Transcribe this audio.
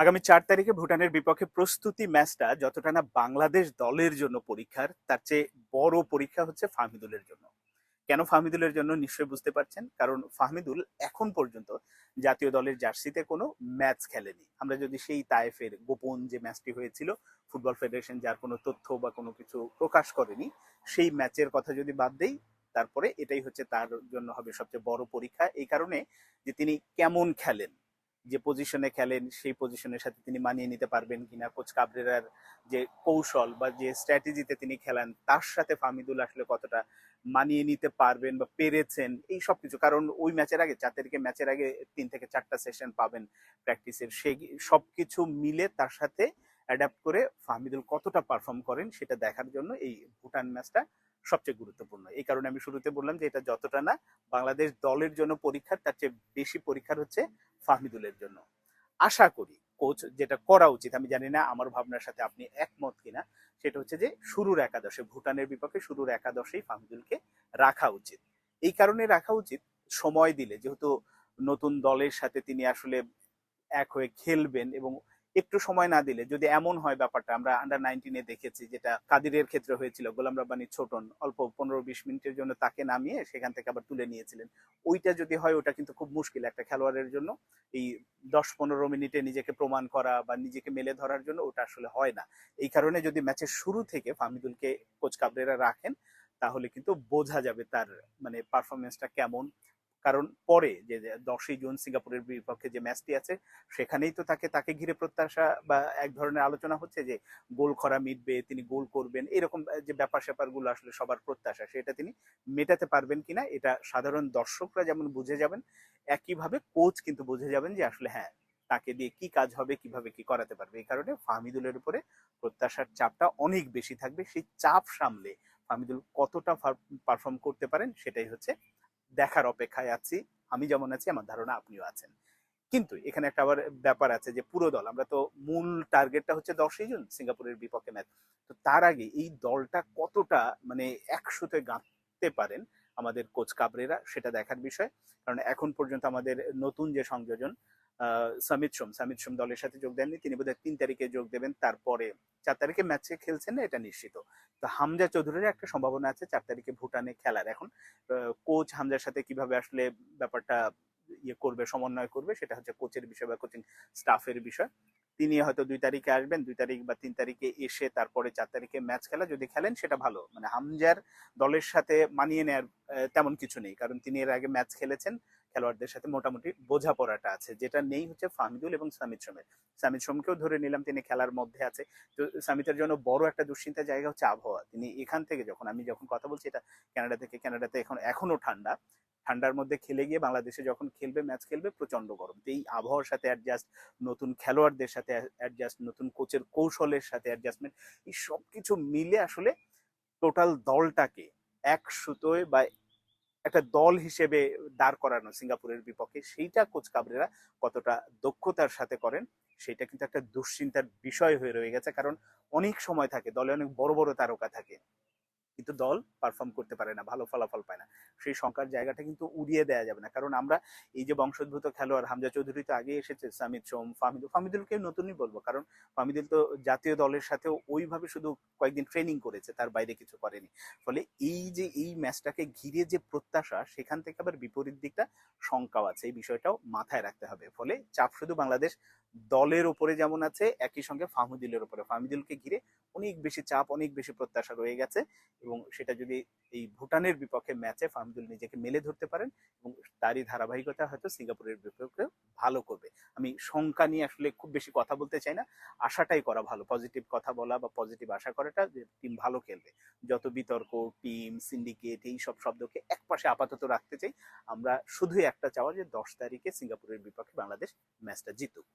আগামী চার তারিখে ভুটানের বিপক্ষে প্রস্তুতি ম্যাচটা যতটা না বাংলাদেশ দলের জন্য পরীক্ষার, তার চেয়ে বড় পরীক্ষা হচ্ছে ফাহমিদুলের জন্য। কেন ফাহমিদুলের জন্য নিশ্চয়ই বুঝতে পারছেন? কারণ ফাহমিদুল এখন পর্যন্ত জাতীয় দলের জার্সিতে কোনো ম্যাচ খেলেনি। আমরা যদি সেই তায়েফের গোপন যে ম্যাচটি হয়েছিল, ফুটবল ফেডারেশন যার কোনো তথ্য বা কোনো কিছু প্রকাশ করেনি, সেই ম্যাচের কথা যদি বাদ দেই, তারপরে এটাই হচ্ছে তার জন্য হবে সবচেয়ে বড় পরীক্ষা। এই কারণে যে তিনি কেমন খেলেন যে পজিশনে খেলেন, সেই পজিশনের সাথে তিনি মানিয়ে নিতে পারবেন কিনা, কোচ কাবরেরার যে কৌশল বা যে স্ট্র্যাটেজিতে তিনি খেলেন, তার সাথে ফামিদুল আসলে কতটা মানিয়ে নিতে পারবেন বা পেরেছেন, এই সব কিছু। কারণ ওই ম্যাচের আগে চার তারিখে ম্যাচের আগে তিন থেকে চারটা সেশন পাবেন প্র্যাকটিসের সেই সব কিছু মিলে তার সাথে অ্যাডাপ্ট করে ফাহমিদুল কতটা পারফর্ম করেন, সেটা দেখার জন্য এই ভুটান ম্যাচটা সবচেয়ে গুরুত্বপূর্ণ। এই কারণে আমি শুরুতে বললাম যে এটা যতটা না, বাংলাদেশ দলের জন্য পরীক্ষার, তার চেয়ে বেশি পরীক্ষার হচ্ছে ফাহমিদুলের জন্য। আশা করি কোচ যেটা করা উচিত, আমি জানি না আমার ভাবনার সাথে আপনি একমত কিনা, সেটা হচ্ছে যে শুরুর একাদশে, ভুটানের বিপক্ষে শুরুর একাদশেই ফাহমিদুলকে রাখা উচিত। এই কারণে রাখা উচিত সময় দিলে, যেহেতু নতুন দলের সাথে তিনি আসলে এক হয়ে খেলবেন এবং একটু সময় না দিলে, যদি এমন হয় ব্যাপারটা, আমরা আন্ডার নাইনটিনে দেখেছি যেটা কাদিরের ক্ষেত্রে হয়েছিল, গোলাম রাব্বানি ছোটন, অল্প পনেরো বিশ মিনিটের জন্য তাকে নামিয়ে সেখান থেকে আবার তুলে নিয়েছিলেন। ওইটা যদি হয়, ওটা কিন্তু খুব মুশকিল একটা খেলোয়াড়ের জন্য। এই দশ পনেরো মিনিটে নিজেকে প্রমাণ করা বা নিজেকে মেলে ধরার জন্য ওটা আসলে হয় না। এই কারণে যদি ম্যাচের শুরু থেকে ফাহমিদুলকে কোচ কাবরেরা রাখেন, তাহলে কিন্তু বোঝা যাবে তার মানে পারফরমেন্সটা কেমন কারণ পরে যে দশই জুন সিঙ্গাপুরের বিপক্ষে যে ম্যাচটি আছে, সেখানেই তো তাকে তাকে ঘিরে প্রত্যাশা বা এক ধরনের আলোচনা হচ্ছে যে, গোল খরা মিটবে, তিনি গোল করবেন, এরকম যে ব্যাপার স্যাপারগুলো আসলে সবার প্রত্যাশা, সেটা তিনি মেটাতে পারবেন কিনা, এটা সাধারণ দর্শকরা যেমন বুঝে যাবেন, একইভাবে কোচ কিন্তু বুঝে যাবেন যে আসলে হ্যাঁ তাকে দিয়ে কি কাজ হবে, কীভাবে কি করাতে পারবে, এই কারণে ফাহমিদুলের উপরে প্রত্যাশার চাপটা অনেক বেশি থাকবে, সেই চাপ সামলে ফাহমিদুল কতটা পারফর্ম করতে পারেন, সেটাই হচ্ছে দেখার অপেক্ষায় আছি। আমি যেমন আছি, আমার ধারণা আপনিও আছেন। কিন্তু এখানে একটা আবার ব্যাপার আছে যে পুরো দল, আমরা তো মূল টার্গেটটা হচ্ছে দশই জুন, সিঙ্গাপুরের বিপক্ষে ম্যাচ। তো তার আগে এই দলটা কতটা মানে একসাথে গাঁথতে পারেন আমাদের কোচ কাবরেরা, সেটা দেখার বিষয়। কারণ এখন পর্যন্ত আমাদের নতুন যে সংযোজন সামিত সোম সামিত সোম দলের সাথে যোগ দেননি। তিনি বোধহয় তিন তারিখে যোগ দেবেন। তারপরে চার তারিখে ম্যাচে খেলছেন না, এটা নিশ্চিত। তো হামজা চৌধুরীর একটা সম্ভাবনা আছে, চার তারিখে ভুটানে খেলার। এখন কোচ হামজার সাথে কীভাবে আসলে ব্যাপারটা ইয়ে করবে, সমন্বয় করবে, সেটা হচ্ছে কোচের বিষয় বা কোচিং স্টাফের বিষয়। তিনি হয়তো দুই তারিখে আসবেন, দুই তারিখ বা তিন তারিখে এসে তারপরে চার তারিখে ম্যাচ খেলা, যদি খেলেন সেটা ভালো। মানে হামজার দলের সাথে মানিয়ে নেয়ার তেমন কিছু নেই। কারণ তিনি এর আগে ম্যাচ খেলেছেন খেলোয়াড়দের সাথে মোটামুটি বোঝাপড়াটা আছে। যেটা নেই হচ্ছে ফাহমিদুল এবং সামিত সোমের। সামিত সোমকেও ধরে নিলাম তিনি খেলার মধ্যে আছে। তো সামিতের জন্য বড় একটা দুশ্চিন্তার জায়গা হচ্ছে আবহাওয়া। তিনি এখান থেকে যখন, আমি যখন কথা বলছি, এটা কানাডা থেকে, কানাডাতে এখন এখনও ঠান্ডা। ঠান্ডার মধ্যে খেলে গিয়ে বাংলাদেশে যখন খেলবে, ম্যাচ খেলবে প্রচণ্ড গরম। এই আবহাওয়ার সাথে অ্যাডজাস্ট নতুন খেলোয়াড়দের সাথে অ্যাডজাস্ট নতুন কোচের কৌশলের সাথে অ্যাডজাস্টমেন্ট এই সব কিছু মিলে আসলে টোটাল দলটাকে এক সুতোয় বা একটা দল হিসেবে দাঁড় করানো সিঙ্গাপুরের বিপক্ষে, সেইটা কোচ কাবরেরা কতটা দক্ষতার সাথে করেন, সেটা কিন্তু একটা দুশ্চিন্তার বিষয় হয়ে রয়ে গেছে। কারণ অনেক সময় থাকে, দলে অনেক বড় বড় তারকা থাকে। কিন্তু দল পারফর্ম করতে পারে না, ভালো ফলাফল পায় না। সেই সংখ্যার জায়গাটা কিন্তু উড়িয়ে দেওয়া যাবে না। কারণ আমরা এই যে বংশোদ্ভূত খেলোয়াড় হামজা চৌধুরী তো আগে এসেছে সামিদ সোম, ফাহমিদুল, ফাহমিদুলকে নতুনই বলব। কারণ ফাহমিদুল তো জাতীয় দলের সাথেও ওইভাবে শুধু কয়েকদিন ট্রেনিং করেছে, তার বাইরে কিছু করেনি। ফলে এই যে, এই ম্যাচটাকে ঘিরে যে প্রত্যাশা, সেখান থেকে আবার বিপরীত দিকটা শঙ্কাও আছে। এই বিষয়টাও মাথায় রাখতে হবে। ফলে চাপ শুধু বাংলাদেশ দলের উপরে যেমন আছে, একই সঙ্গে ফাহমিদুলের উপরে ফাহমিদুলকে ঘিরে অনেক বেশি চাপ, অনেক বেশি প্রত্যাশা রয়ে গেছে এবং সেটা যদি এই ভুটানের বিপক্ষে ম্যাচে ফাহমিদুল নিজেকে মেলে ধরতে পারেন এবং তারই ধারাবাহিকতা হয়তো সিঙ্গাপুরের বিপক্ষে ভালো করবে। আমি শঙ্কা নিয়ে আসলে খুব বেশি কথা বলতে চাই না। আশাটাই করা ভালো পজিটিভ কথা বলা বা পজিটিভ আশা করাটা যে টিম ভালো খেলবে। যত বিতর্ক টিম সিন্ডিকেট এই সব শব্দকে একপাশে আপাতত রাখতে চাই। আমরা শুধুই একটা চাওয়া যে দশ তারিখে সিঙ্গাপুরের বিপক্ষে বাংলাদেশ ম্যাচটা জিতুক।